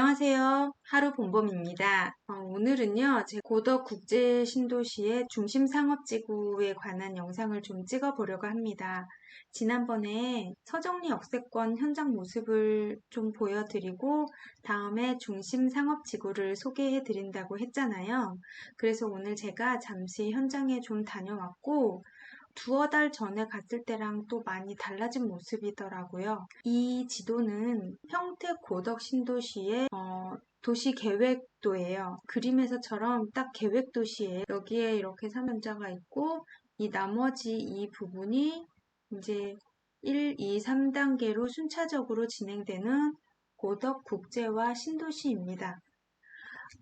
안녕하세요. 하루 본범입니다. 어, 오늘은요, 제 고덕 국제 신도시의 중심 상업지구에 관한 영상을 좀 찍어보려고 합니다. 지난번에 서정리 역세권 현장 모습을 좀 보여드리고, 다음에 중심 상업지구를 소개해드린다고 했잖아요. 그래서 오늘 제가 잠시 현장에 좀 다녀왔고, 두어 달 전에 갔을 때랑 또 많이 달라진 모습이더라고요. 이 지도는 평택 고덕 신도시의 어, 도시 계획도예요. 그림에서처럼 딱 계획도시에 여기에 이렇게 사면자가 있고 이 나머지 이 부분이 이제 1, 2, 3단계로 순차적으로 진행되는 고덕 국제화 신도시입니다.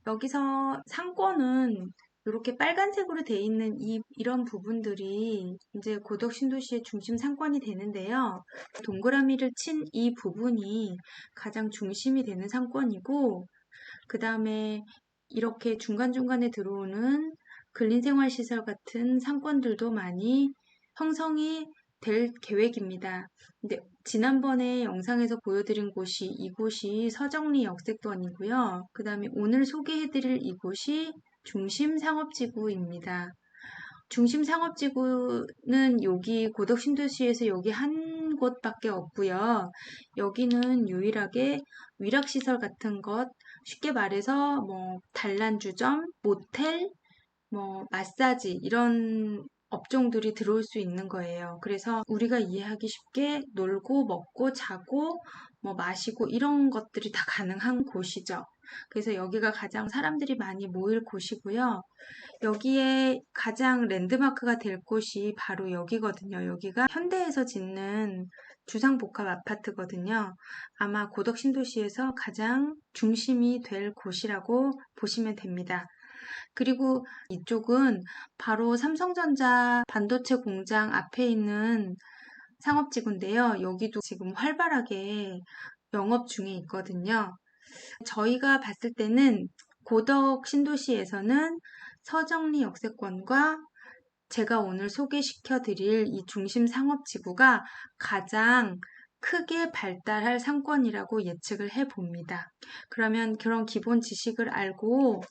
여기서 상권은 이렇게 빨간색으로 돼 있는 이, 이런 부분들이 이제 고덕 신도시의 중심 상권이 되는데요. 동그라미를 친 이 부분이 가장 중심이 되는 상권이고, 그 다음에 이렇게 중간중간에 들어오는 근린생활시설 같은 상권들도 많이 형성이 될 계획입니다. 근데 지난번에 영상에서 보여드린 곳이 이곳이 서정리 역세권이고요. 그 다음에 오늘 소개해드릴 이곳이 중심 상업지구입니다. 중심 상업지구는 여기 고덕 신도시에서 여기 한 곳밖에 없고요. 여기는 유일하게 위락시설 같은 것, 쉽게 말해서 뭐 단란주점, 모텔, 뭐 마사지 이런 업종들이 들어올 수 있는 거예요. 그래서 우리가 이해하기 쉽게 놀고 먹고 자고 뭐 마시고 이런 것들이 다 가능한 곳이죠. 그래서 여기가 가장 사람들이 많이 모일 곳이고요. 여기에 가장 랜드마크가 될 곳이 바로 여기거든요. 여기가 현대에서 짓는 주상복합 아파트거든요. 아마 고덕 신도시에서 가장 중심이 될 곳이라고 보시면 됩니다. 그리고 이쪽은 바로 삼성전자 반도체 공장 앞에 있는 상업지구인데요. 여기도 지금 활발하게 영업 중에 있거든요. 저희가 봤을 때는 고덕 신도시에서는 서정리 역세권과 제가 오늘 소개시켜 드릴 이 중심 상업지구가 가장 크게 발달할 상권이라고 예측을 해 봅니다. 그러면 그런 기본 지식을 알고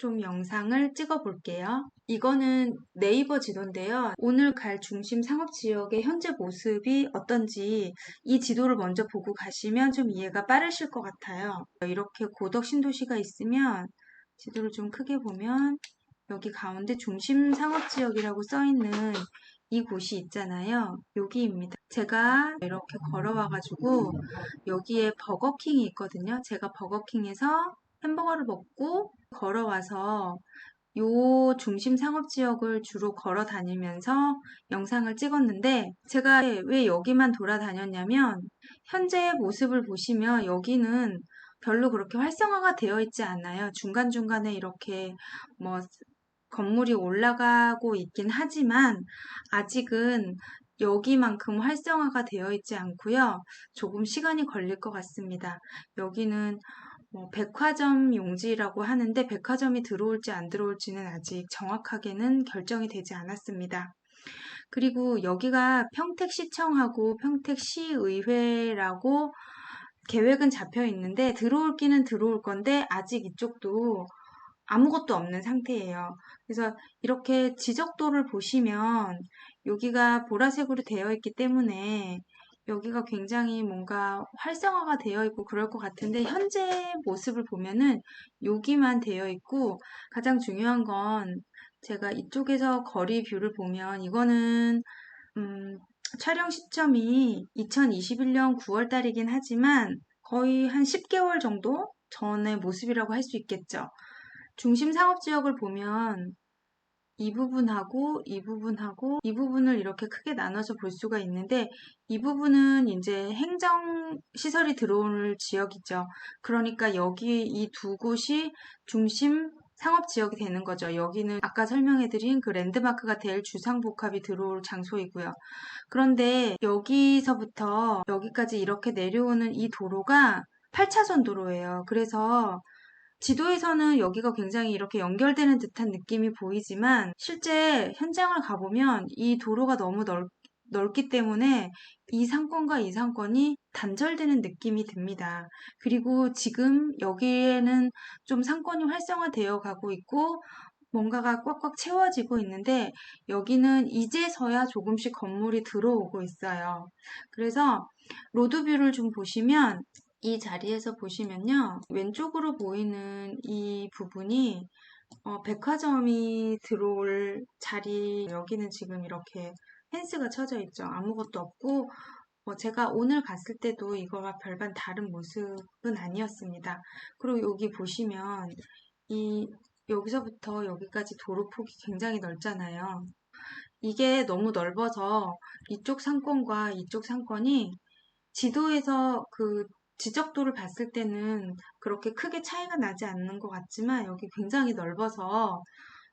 좀 영상을 찍어 볼게요. 이거는 네이버 지도인데요. 오늘 갈 중심 상업 지역의 현재 모습이 어떤지 이 지도를 먼저 보고 가시면 좀 이해가 빠르실 것 같아요. 이렇게 고덕 신도시가 있으면 지도를 좀 크게 보면 여기 가운데 중심 상업 지역이라고 써 있는 이 곳이 있잖아요. 여기입니다. 제가 이렇게 걸어와가지고 여기에 버거킹이 있거든요. 제가 버거킹에서 햄버거를 먹고 걸어와서 요 중심 상업 지역을 주로 걸어 다니면서 영상을 찍었는데 제가 왜 여기만 돌아다녔냐면 현재 모습을 보시면 여기는 별로 그렇게 활성화가 되어 있지 않아요. 중간중간에 이렇게 뭐 건물이 올라가고 있긴 하지만 아직은 여기만큼 활성화가 되어 있지 않고요. 조금 시간이 걸릴 것 같습니다. 여기는 뭐 백화점 용지라고 하는데 백화점이 들어올지 안 들어올지는 아직 정확하게는 결정이 되지 않았습니다. 그리고 여기가 평택시청하고 평택시의회라고 계획은 잡혀 있는데 들어올 기는 들어올 건데 아직 이쪽도 아무것도 없는 상태예요. 그래서 이렇게 지적도를 보시면 여기가 보라색으로 되어 있기 때문에 여기가 굉장히 뭔가 활성화가 되어 있고 그럴 것 같은데 현재 모습을 보면은 여기만 되어 있고 가장 중요한 건 제가 이쪽에서 거리 뷰를 보면 이거는 음, 촬영 시점이 2021년 9월 달이긴 하지만 거의 한 10개월 정도 전의 모습이라고 할 수 있겠죠. 중심 상업 지역을 보면 이 부분하고 이 부분하고 이 부분을 이렇게 크게 나눠서 볼 수가 있는데 이 부분은 이제 행정 시설이 들어올 지역이죠. 그러니까 여기 이 두 곳이 중심 상업 지역이 되는 거죠. 여기는 아까 설명해드린 그 랜드마크가 될 주상복합이 들어올 장소이고요. 그런데 여기서부터 여기까지 이렇게 내려오는 이 도로가 8차선 도로예요. 그래서 지도에서는 여기가 굉장히 이렇게 연결되는 듯한 느낌이 보이지만 실제 현장을 가보면 이 도로가 너무 넓, 넓기 때문에 이 상권과 이 상권이 단절되는 느낌이 듭니다. 그리고 지금 여기에는 좀 상권이 활성화되어 가고 있고 뭔가가 꽉꽉 채워지고 있는데 여기는 이제서야 조금씩 건물이 들어오고 있어요. 그래서 로드뷰를 좀 보시면 이 자리에서 보시면요. 왼쪽으로 보이는 이 부분이 어, 백화점이 들어올 자리 여기는 지금 이렇게 펜스가 쳐져 있죠. 아무것도 없고 어, 제가 오늘 갔을 때도 이거와 별반 다른 모습은 아니었습니다. 그리고 여기 보시면 이 여기서부터 여기까지 도로폭이 굉장히 넓잖아요. 이게 너무 넓어서 이쪽 상권과 이쪽 상권이 지도에서 그 지적도를 봤을 때는 그렇게 크게 차이가 나지 않는 것 같지만 여기 굉장히 넓어서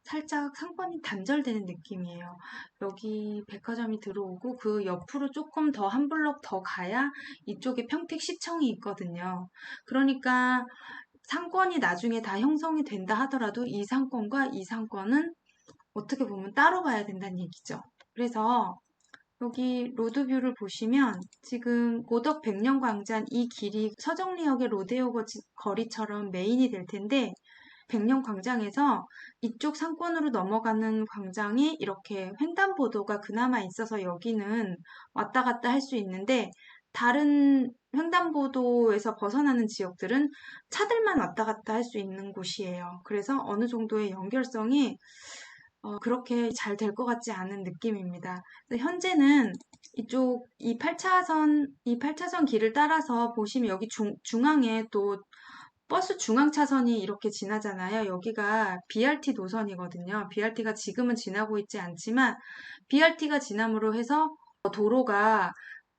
살짝 상권이 단절되는 느낌이에요. 여기 백화점이 들어오고 그 옆으로 조금 더 한 블록 더 가야 이쪽에 평택시청이 있거든요. 그러니까 상권이 나중에 다 형성이 된다 하더라도 이 상권과 이 상권은 어떻게 보면 따로 봐야 된다는 얘기죠. 그래서 여기 로드뷰를 보시면 지금 고덕 백년광장 이 길이 서정리역의 로데오 거리처럼 메인이 될 텐데 백년광장에서 이쪽 상권으로 넘어가는 광장이 이렇게 횡단보도가 그나마 있어서 여기는 왔다 갔다 할 수 있는데 다른 횡단보도에서 벗어나는 지역들은 차들만 왔다 갔다 할 수 있는 곳이에요. 그래서 어느 정도의 연결성이 어, 그렇게 잘 될 것 같지 않은 느낌입니다. 현재는 이쪽 이 8차선 이 8차선 길을 따라서 보시면 여기 중, 중앙에 또 버스 중앙 차선이 이렇게 지나잖아요. 여기가 BRT 노선이거든요. BRT가 지금은 지나고 있지 않지만 BRT가 지남으로 해서 도로가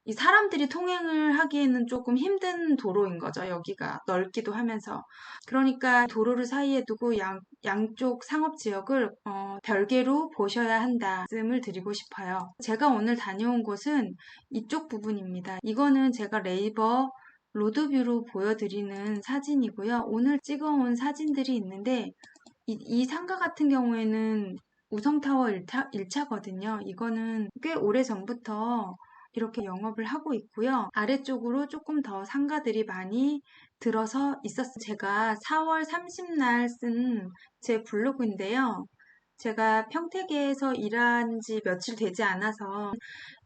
이 사람들이 통행을 하기에는 조금 힘든 도로인 거죠. 여기가 넓기도 하면서. 그러니까 도로를 사이에 두고 양, 양쪽 상업 지역을 어, 별개로 보셔야 한다 말씀을 드리고 싶어요. 제가 오늘 다녀온 곳은 이쪽 부분입니다. 이거는 제가 네이버 로드뷰로 보여드리는 사진이고요. 오늘 찍어온 사진들이 있는데 이, 이 상가 같은 경우에는 우성타워 1차, 1차거든요. 이거는 꽤 오래 전부터 이렇게 영업을 하고 있고요. 아래쪽으로 조금 더 상가들이 많이 들어서 있었어요. 제가 4월 30날 쓴 제 블로그인데요. 제가 평택에서 일한 지 며칠 되지 않아서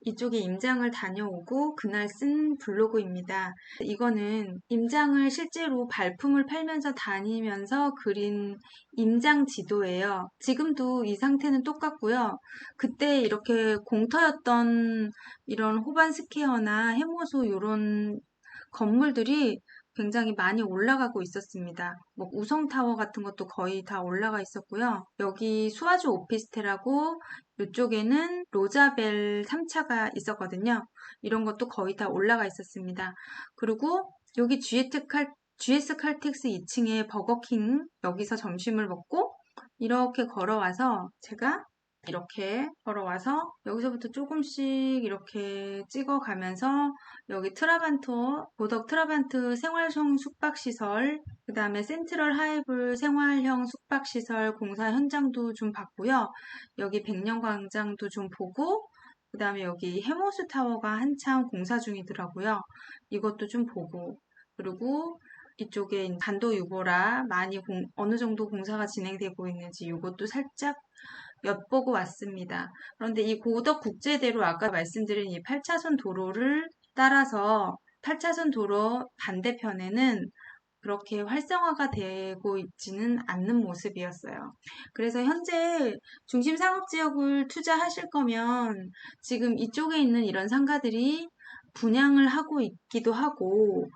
이쪽에 임장을 다녀오고 그날 쓴 블로그입니다. 이거는 임장을 실제로 발품을 팔면서 다니면서 그린 임장 지도예요. 지금도 이 상태는 똑같고요. 그때 이렇게 공터였던 이런 호반 스퀘어나 해모소 이런 건물들이 굉장히 많이 올라가고 있었습니다. 뭐 우성타워 같은 것도 거의 다 올라가 있었고요. 여기 수아주 오피스텔하고 이쪽에는 로자벨 3차가 있었거든요. 이런 것도 거의 다 올라가 있었습니다. 그리고 여기 GS 칼, GS 칼텍스 2층에 버거킹 여기서 점심을 먹고 이렇게 걸어와서 제가 이렇게 걸어와서 여기서부터 조금씩 이렇게 찍어가면서 여기 트라반트, 고덕 트라반트 생활형 숙박시설, 그 다음에 센트럴 하이블 생활형 숙박시설 공사 현장도 좀 봤고요. 여기 백년광장도 좀 보고, 그 다음에 여기 해모스 타워가 한참 공사 중이더라고요. 이것도 좀 보고, 그리고 이쪽에 단도 유보라 많이 공, 어느 정도 공사가 진행되고 있는지 이것도 살짝 엿보고 왔습니다. 그런데 이 고덕 국제대로 아까 말씀드린 이 8차선 도로를 따라서 8차선 도로 반대편에는 그렇게 활성화가 되고 있지는 않는 모습이었어요. 그래서 현재 중심 상업 지역을 투자하실 거면 지금 이쪽에 있는 이런 상가들이 분양을 하고 있기도 하고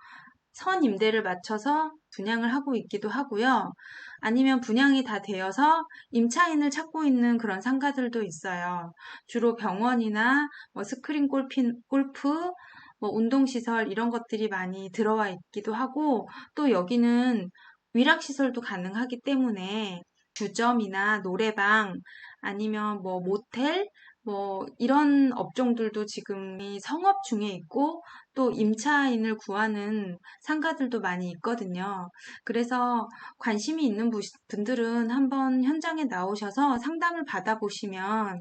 선 임대를 맞춰서 분양을 하고 있기도 하고요. 아니면 분양이 다 되어서 임차인을 찾고 있는 그런 상가들도 있어요. 주로 병원이나 뭐 스크린 골피, 골프, 뭐 운동시설 이런 것들이 많이 들어와 있기도 하고 또 여기는 위락시설도 가능하기 때문에 주점이나 노래방 아니면 뭐 모텔 뭐 이런 업종들도 지금 성업 중에 있고 또 임차인을 구하는 상가들도 많이 있거든요. 그래서 관심이 있는 분들은 한번 현장에 나오셔서 상담을 받아보시면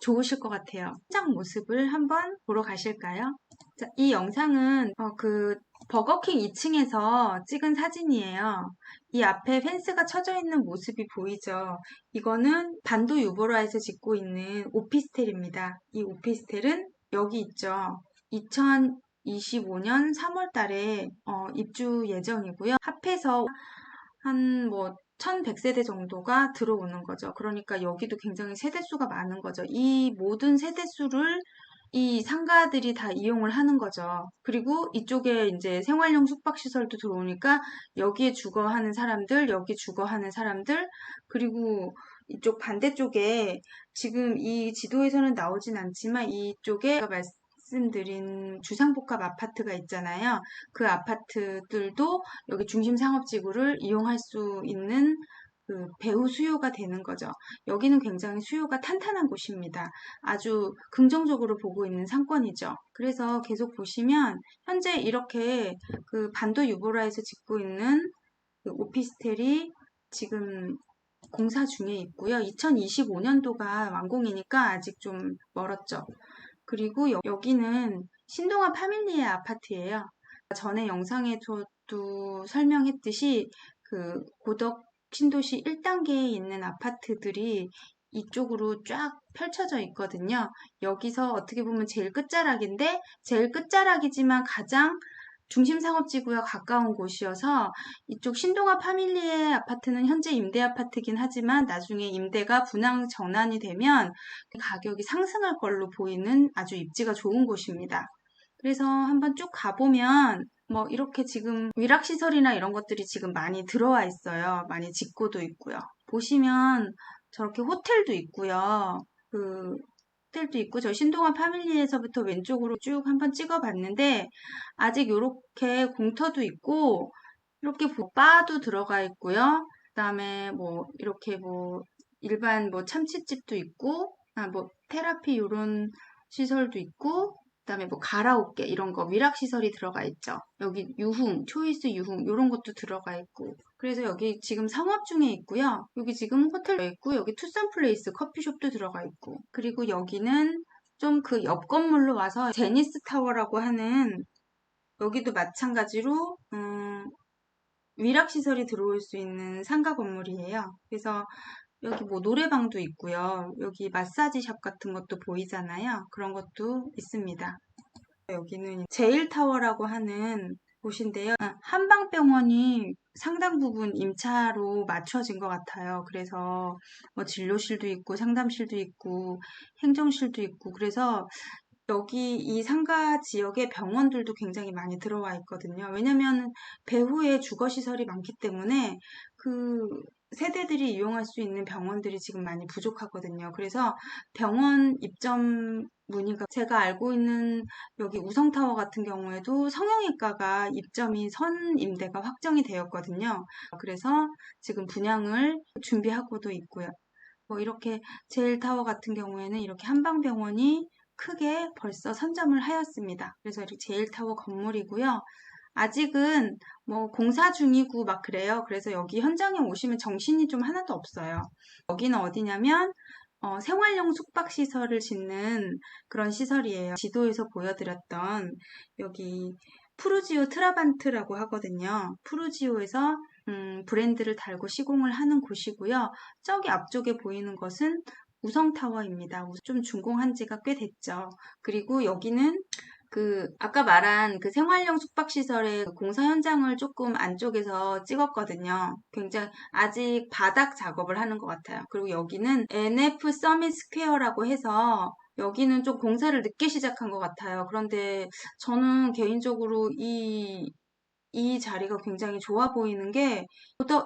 좋으실 것 같아요. 현장 모습을 한번 보러 가실까요? 자, 이 영상은 어, 그 버거킹 2층에서 찍은 사진이에요. 이 앞에 펜스가 쳐져 있는 모습이 보이죠? 이거는 반도 유보라에서 짓고 있는 오피스텔입니다. 이 오피스텔은 여기 있죠. 2025년 3월 달에 어, 입주 예정이고요. 합해서 한 뭐 1100세대 정도가 들어오는 거죠. 그러니까 여기도 굉장히 세대수가 많은 거죠. 이 모든 세대수를 이 상가들이 다 이용을 하는 거죠. 그리고 이쪽에 이제 생활용 숙박시설도 들어오니까 여기에 주거하는 사람들, 여기 주거하는 사람들, 그리고 이쪽 반대쪽에 지금 이 지도에서는 나오진 않지만 이쪽에 말씀드린 주상복합 아파트가 있잖아요. 그 아파트들도 여기 중심 상업지구를 이용할 수 있는 그 배후 수요가 되는 거죠. 여기는 굉장히 수요가 탄탄한 곳입니다. 아주 긍정적으로 보고 있는 상권이죠. 그래서 계속 보시면 현재 이렇게 그 반도 유보라에서 짓고 있는 그 오피스텔이 지금 공사 중에 있고요. 2025년도가 완공이니까 아직 좀 멀었죠. 그리고 여, 기는 신동아 파밀리의 아파트예요. 전에 영상에서도 설명했듯이 그 고덕 신도시 1단계에 있는 아파트들이 이쪽으로 쫙 펼쳐져 있거든요. 여기서 어떻게 보면 제일 끝자락인데 제일 끝자락이지만 가장 중심 상업지구와 가까운 곳이어서 이쪽 신동아 파밀리의 아파트는 현재 임대 아파트긴 하지만 나중에 임대가 분양 전환이 되면 가격이 상승할 걸로 보이는 아주 입지가 좋은 곳입니다. 그래서 한번 쭉 가보면 뭐 이렇게 지금 위락시설이나 이런 것들이 지금 많이 들어와 있어요. 많이 짓고도 있고요. 보시면 저렇게 호텔도 있고요. 그 호텔도 있고 저 신동아 파밀리에서부터 왼쪽으로 쭉 한번 찍어봤는데 아직 이렇게 공터도 있고 이렇게 뭐 바도 들어가 있고요. 그다음에 뭐 이렇게 뭐 일반 뭐 참치집도 있고 아 뭐 테라피 이런 시설도 있고 그다음에 뭐 가라오케 이런 거 위락 시설이 들어가 있죠. 여기 유흥, 초이스 유흥 이런 것도 들어가 있고. 그래서 여기 지금 상업 중에 있고요. 여기 지금 호텔 있고 여기 투썸 플레이스 커피숍도 들어가 있고. 그리고 여기는 좀 그 옆 건물로 와서 제니스 타워라고 하는 여기도 마찬가지로 음, 위락 시설이 들어올 수 있는 상가 건물이에요. 그래서 여기 뭐 노래방도 있고요. 여기 마사지 샵 같은 것도 보이잖아요. 그런 것도 있습니다. 여기는 제일타워라고 하는 곳인데요. 아, 한방병원이 상당 부분 임차로 맞춰진 것 같아요. 그래서 뭐 진료실도 있고 상담실도 있고 행정실도 있고 그래서 여기 이 상가 지역의 병원들도 굉장히 많이 들어와 있거든요. 왜냐면 배후에 주거시설이 많기 때문에 그 세대들이 이용할 수 있는 병원들이 지금 많이 부족하거든요. 그래서 병원 입점 문의가 제가 알고 있는 여기 우성타워 같은 경우에도 성형외과가 입점이 선 임대가 확정이 되었거든요. 그래서 지금 분양을 준비하고도 있고요. 뭐 이렇게 제일타워 같은 경우에는 이렇게 한방병원이 크게 벌써 선점을 하였습니다. 그래서 이렇게 제일타워 건물이고요. 아직은 뭐 공사 중이고 막 그래요. 그래서 여기 현장에 오시면 정신이 좀 하나도 없어요. 여기는 어디냐면 어, 생활용 숙박시설을 짓는 그런 시설이에요. 지도에서 보여드렸던 여기 푸르지오 트라반트라고 하거든요. 푸르지오에서 음, 브랜드를 달고 시공을 하는 곳이고요. 저기 앞쪽에 보이는 것은 우성타워입니다. 좀 준공한 지가 꽤 됐죠. 그리고 여기는 그 아까 말한 그 생활용 숙박시설의 그 공사 현장을 조금 안쪽에서 찍었거든요. 굉장히 아직 바닥 작업을 하는 것 같아요. 그리고 여기는 NF 서밋 스퀘어라고 해서 여기는 좀 공사를 늦게 시작한 것 같아요. 그런데 저는 개인적으로 이, 이 자리가 굉장히 좋아 보이는 게,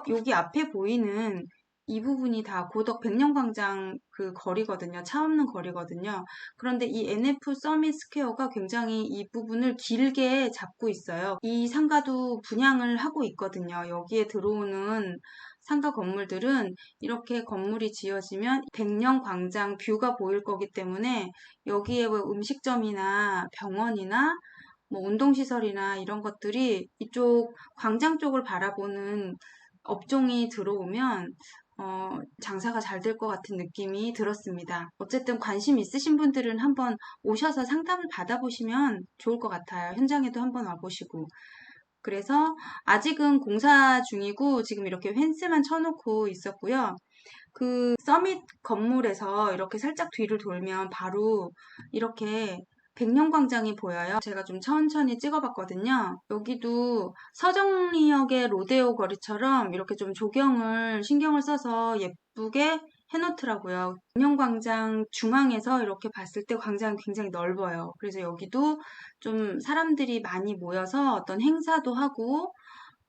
여기 앞에 보이는 이 부분이 다 고덕 백령광장 그 거리거든요. 차 없는 거리거든요. 그런데 이 NF 서밋 스퀘어가 굉장히 이 부분을 길게 잡고 있어요. 이 상가도 분양을 하고 있거든요. 여기에 들어오는 상가 건물들은 이렇게 건물이 지어지면 백령 광장 뷰가 보일 거기 때문에 여기에 뭐 음식점이나 병원이나 뭐 운동시설이나 이런 것들이 이쪽 광장 쪽을 바라보는 업종이 들어오면 어, 장사가 잘 될 것 같은 느낌이 들었습니다. 어쨌든 관심 있으신 분들은 한번 오셔서 상담을 받아보시면 좋을 것 같아요. 현장에도 한번 와보시고. 그래서 아직은 공사 중이고 지금 이렇게 펜스만 쳐놓고 있었고요. 그 서밋 건물에서 이렇게 살짝 뒤를 돌면 바로 이렇게 백령광장이 보여요. 제가 좀 천천히 찍어봤거든요. 여기도 서정리역의 로데오 거리처럼 이렇게 좀 조경을 신경을 써서 예쁘게 해놓더라고요. 백령광장 중앙에서 이렇게 봤을 때 광장이 굉장히 넓어요. 그래서 여기도 좀 사람들이 많이 모여서 어떤 행사도 하고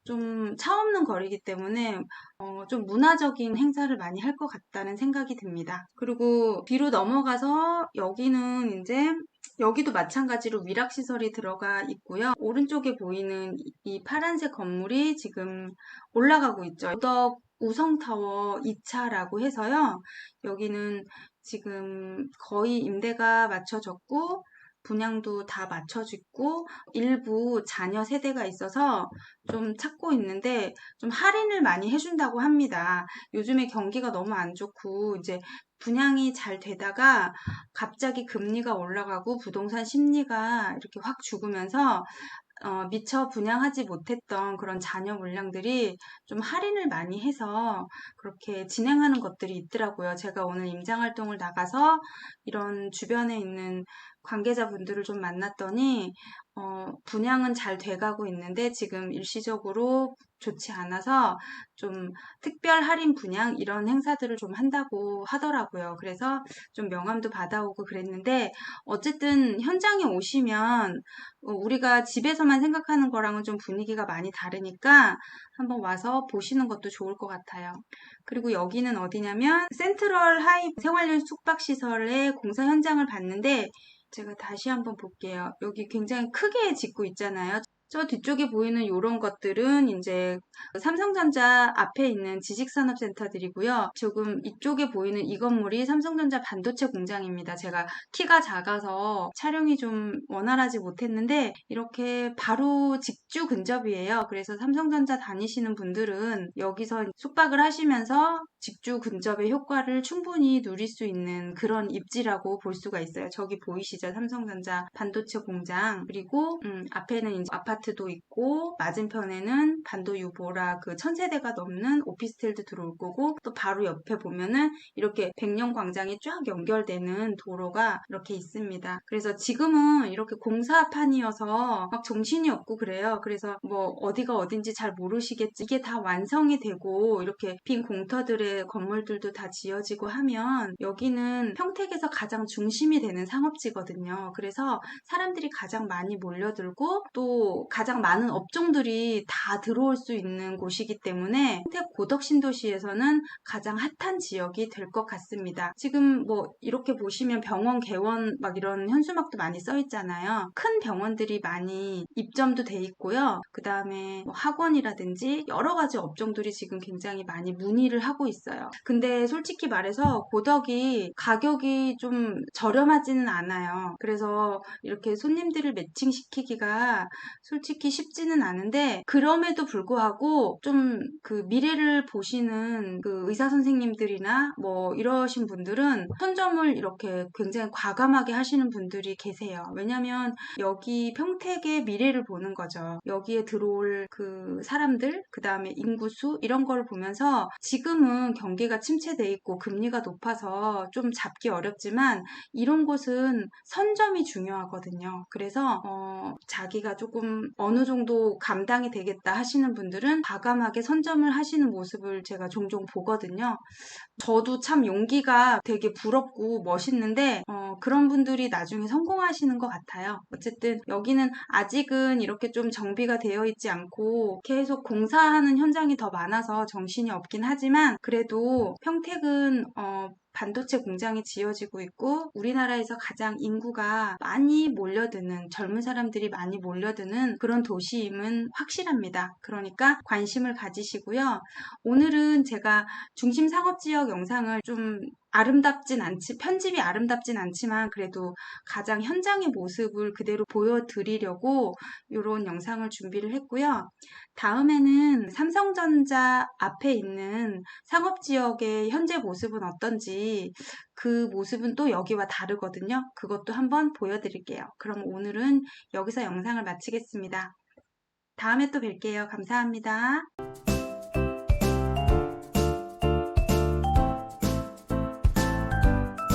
좀 차 없는 거리이기 때문에 어, 좀 문화적인 행사를 많이 할 것 같다는 생각이 듭니다. 그리고 뒤로 넘어가서 여기는 이제 여기도 마찬가지로 위락시설이 들어가 있고요. 오른쪽에 보이는 이 파란색 건물이 지금 올라가고 있죠. 더 우성타워 2차라고 해서요. 여기는 지금 거의 임대가 맞춰졌고 분양도 다 맞춰짓고 일부 자녀 세대가 있어서 좀 찾고 있는데 좀 할인을 많이 해준다고 합니다. 요즘에 경기가 너무 안 좋고 이제 분양이 잘 되다가 갑자기 금리가 올라가고 부동산 심리가 이렇게 확 죽으면서 어, 미처 분양하지 못했던 그런 자녀 물량들이 좀 할인을 많이 해서 그렇게 진행하는 것들이 있더라고요. 제가 오늘 임장 활동을 나가서 이런 주변에 있는 관계자분들을 좀 만났더니 어, 분양은 잘 돼가고 있는데 지금 일시적으로 좋지 않아서 좀 특별 할인 분양 이런 행사들을 좀 한다고 하더라고요. 그래서 좀 명함도 받아오고 그랬는데 어쨌든 현장에 오시면 어, 우리가 집에서만 생각하는 거랑은 좀 분위기가 많이 다르니까 한번 와서 보시는 것도 좋을 것 같아요. 그리고 여기는 어디냐면 센트럴 하이 생활용 숙박시설의 공사 현장을 봤는데 제가 다시 한번 볼게요. 여기 굉장히 크게 짓고 있잖아요. 저 뒤쪽에 보이는 이런 것들은 이제 삼성전자 앞에 있는 지식산업센터들이고요. 조금 이쪽에 보이는 이 건물이 삼성전자 반도체 공장입니다. 제가 키가 작아서 촬영이 좀 원활하지 못했는데 이렇게 바로 직주 근접이에요. 그래서 삼성전자 다니시는 분들은 여기서 숙박을 하시면서 직주 근접의 효과를 충분히 누릴 수 있는 그런 입지라고 볼 수가 있어요. 저기 보이시죠? 삼성전자 반도체 공장. 그리고 음, 앞에는 아파트도 있고 맞은편에는 반도 유보라 그 천세대가 넘는 오피스텔도 들어올 거고 또 바로 옆에 보면은 이렇게 백령 광장이 쫙 연결되는 도로가 이렇게 있습니다. 그래서 지금은 이렇게 공사판이어서 막 정신이 없고 그래요. 그래서 뭐 어디가 어딘지 잘 모르시겠지. 이게 다 완성이 되고 이렇게 빈 공터들의 건물들도 다 지어지고 하면 여기는 평택에서 가장 중심이 되는 상업지거든요. 그래서 사람들이 가장 많이 몰려들고 또 가장 많은 업종들이 다 들어올 수 있는 곳이기 때문에 평택 고덕 신도시에서는 가장 핫한 지역이 될 것 같습니다. 지금 뭐 이렇게 보시면 병원 개원 막 이런 현수막도 많이 써 있잖아요. 큰 병원들이 많이 입점도 돼 있고요. 그 다음에 뭐 학원이라든지 여러 가지 업종들이 지금 굉장히 많이 문의를 하고 있어요. 있어요. 근데 솔직히 말해서 고덕이 가격이 좀 저렴하지는 않아요. 그래서 이렇게 손님들을 매칭시키기가 솔직히 쉽지는 않은데 그럼에도 불구하고 좀 그 미래를 보시는 그 의사 선생님들이나 뭐 이러신 분들은 선점을 이렇게 굉장히 과감하게 하시는 분들이 계세요. 왜냐면 여기 평택의 미래를 보는 거죠. 여기에 들어올 그 사람들, 그 다음에 인구수 이런 걸 보면서 지금은 경기가 침체돼 있고 금리가 높아서 좀 잡기 어렵지만 이런 곳은 선점이 중요하거든요. 그래서 어, 자기가 조금 어느 정도 감당이 되겠다 하시는 분들은 과감하게 선점을 하시는 모습을 제가 종종 보거든요. 저도 참 용기가 되게 부럽고 멋있는데 어, 그런 분들이 나중에 성공하시는 것 같아요. 어쨌든 여기는 아직은 이렇게 좀 정비가 되어 있지 않고 계속 공사하는 현장이 더 많아서 정신이 없긴 하지만 그래도 평택은 어, 반도체 공장이 지어지고 있고 우리나라에서 가장 인구가 많이 몰려드는 젊은 사람들이 많이 몰려드는 그런 도시임은 확실합니다. 그러니까 관심을 가지시고요. 오늘은 제가 중심 상업 지역 영상을 좀 아름답진 않지, 편집이 아름답진 않지만 그래도 가장 현장의 모습을 그대로 보여드리려고 이런 영상을 준비를 했고요. 다음에는 삼성전자 앞에 있는 상업지역의 현재 모습은 어떤지 그 모습은 또 여기와 다르거든요. 그것도 한번 보여드릴게요. 그럼 오늘은 여기서 영상을 마치겠습니다. 다음에 또 뵐게요. 감사합니다.